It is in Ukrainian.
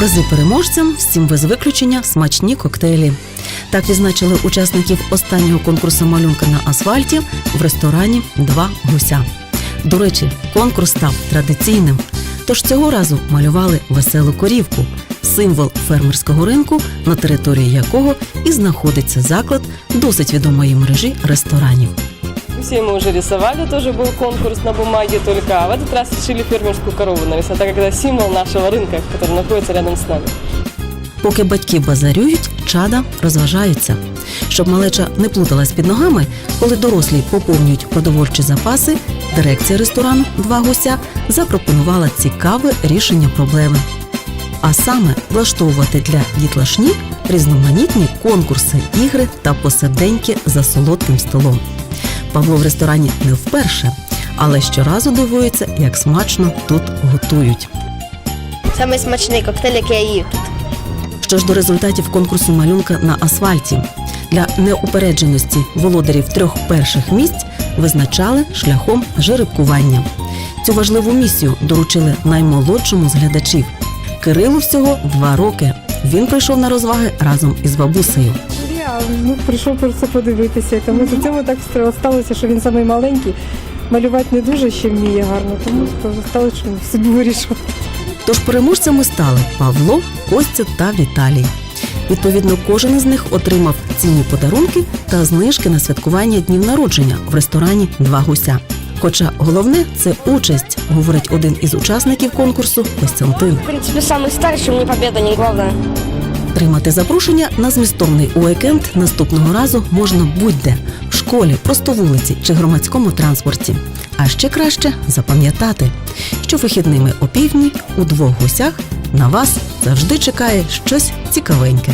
Призи переможцям всім без виключення смачні коктейлі. Так відзначили учасників останнього конкурсу малюнка на асфальті в ресторані Два гуся. До речі, конкурс став традиційним. Тож цього разу малювали веселу корівку, символ фермерського ринку, на території якого і знаходиться заклад досить відомої мережі ресторанів Все мы уже рисовали, тоже был конкурс на бумаге только, а в этот раз решили фермерскую корову нарисовать, так как это символ нашего рынка, который находится рядом с нами. Поки батьки базарюють, чада розважаються. Щоб малеча не плуталась під ногами, коли дорослі поповнюють продовольчі запаси, дирекція ресторану Два гуся запропонувала цікаве рішення проблеми. А саме влаштовувати для дітлашні різноманітні конкурси, ігри та посиденьки за солодким столом. Павло в ресторані не вперше, але щоразу дивується, як смачно тут готують. Саме смачний коктейль, який я їв тут. Що ж до результатів конкурсу малюнка на асфальті для неупередженості володарів трьох перших місць визначали шляхом жеребкування. Цю важливу місію доручили наймолодшому з глядачів. Кирилу всього два роки. Він прийшов на розваги разом із бабусею. Ну, прийшов просто подивитися, тому що цьому так сталося, що він самий маленький. Малювати не дуже ще вміє гарно, тому сталося, що собі вирішив. Тож переможцями стали Павло, Костя та Віталій. Відповідно, кожен із них отримав цінні подарунки та знижки на святкування днів народження в ресторані Два гуся. Хоча головне це участь, говорить один із учасників конкурсу Костянтин. В принципі, самий старший, мені победа не головне. Тримати запрошення на змістовний уікенд наступного разу можна будь-де в школі, просто вулиці чи громадському транспорті. А ще краще запам'ятати, що вихідними опівдні у двох гусях на вас завжди чекає щось цікавеньке.